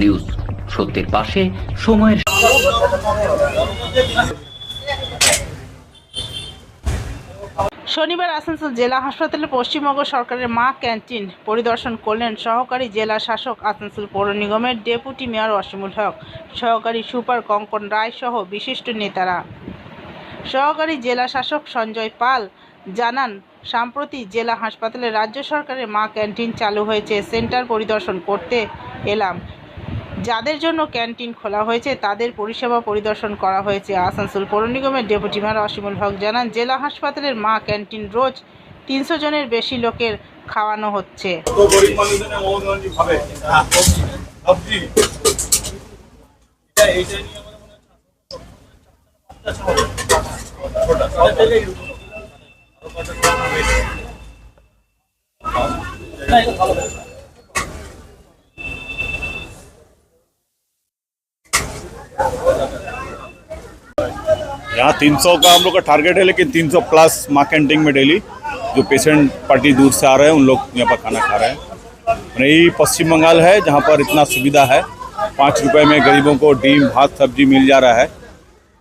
News. সত্যের পাশে সময়ের শনিবার আসানসোল জেলা হাসপাতালে পশ্চিমবঙ্গ সরকারের মা ক্যান্টিন পরিদর্শন করলেন সহকারী জেলা শাসক আসানসোল পৌর নিগমের ডেপুটি মেয়র অসীমুল হক, সহকারী সুপার কঙ্কন রায় সহ বিশিষ্ট নেতারা। সহকারী জেলা শাসক সঞ্জয় পাল জানান, সম্প্রতি জেলা হাসপাতালে রাজ্য সরকারের মা ক্যান্টিন চালু হয়েছে, সেন্টার পরিদর্শন করতে এলাম। যাদের জন্য ক্যান্টিন খোলা হয়েছে, তাদের পরিষেবা পরিদর্শন করা হয়েছে আসানসোল পৌর নিগমের ডেপুটি মেয়র অসীমুল হক জানান, জেলা হাসপাতালের মা ক্যান্টিন রোজ তিনশো জনের বেশি লোকের খাওয়ানো হচ্ছে। তো গরিব মানুষজনে यहाँ 300 का हम लोग का टारगेट है लेकिन 300 प्लस माँ कैंटीन में डेली जो पेशेंट पार्टी दूर से आ रहे हैं उन लोग यहाँ पर खाना खा रहे हैं। यही पश्चिम बंगाल है जहाँ पर इतना सुविधा है। पाँच रुपए में गरीबों को डीम भात सब्ज़ी मिल जा रहा है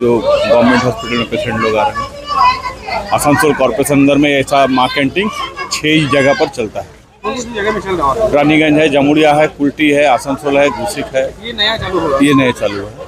जो गवर्नमेंट हॉस्पिटल में पेशेंट लोग आ रहे हैं। आसनसोल कॉरपोरेशन अंदर में ऐसा माँ कैंटीन छः ही जगह पर चलता है। है रानीगंज है जमुड़िया है कुल्टी है आसनसोल है घुसिक है। ये नया चालू हुआ ये नए चालू है।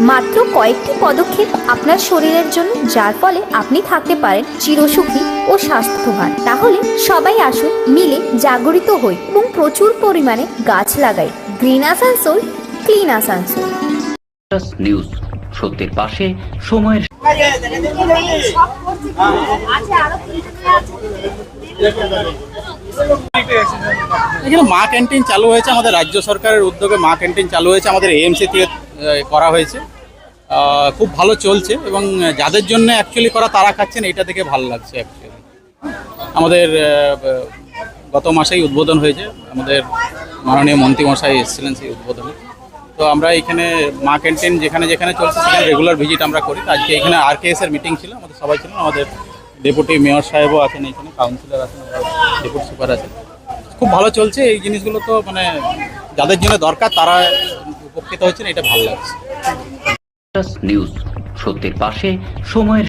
মাত্র কয়েকটি পদক্ষেপ আপনার শরীরের জন্য যার ফলে আপনি থাকতে পারেন চিরসুখী ও স্বাস্থ্যবান। তাহলে সবাই আসুন মিলে জাগরিত হই এবং প্রচুর পরিমাণে গাছ লাগাই। Green Asansol clean Asansol news সত্যের পাশে সময়ের এখানে মা ক্যান্টিন চালু হয়েছে আমাদের রাজ্য সরকারের উদ্যোগে। মা ক্যান্টিন চালু হয়েছে আমাদের এএমসি করা হয়েছে। খুব ভালো চলছে এবং যাদের জন্য অ্যাকচুয়ালি করা তারা খাচ্ছেন এটা দেখে ভালো লাগছে অ্যাকচুয়ালি আমাদের গত মাসেই উদ্বোধন হয়েছে। আমাদের মাননীয় মন্ত্রীমশাই এসেছিলেন সেই উদ্বোধনে। তো আমরা এখানে মা ক্যান্টিন যেখানে যেখানে চলছে, সেখানে রেগুলার ভিজিট আমরা করি। আজকে এখানে আর কে এর মিটিং ছিল, আমাদের সবাই ছিলেন। আমাদের ডেপুটি মেয়র সাহেবও আছেন এখানে কাউন্সিলর আছেন ডেপুটি সুপার আছেন। খুব ভালো চলছে এই জিনিসগুলো তো মানে যাদের জন্য দরকার তারা উপকৃত হয়েছেন এটা ভালো লাগছে। নিউজ সত্যের পাশে সময়ের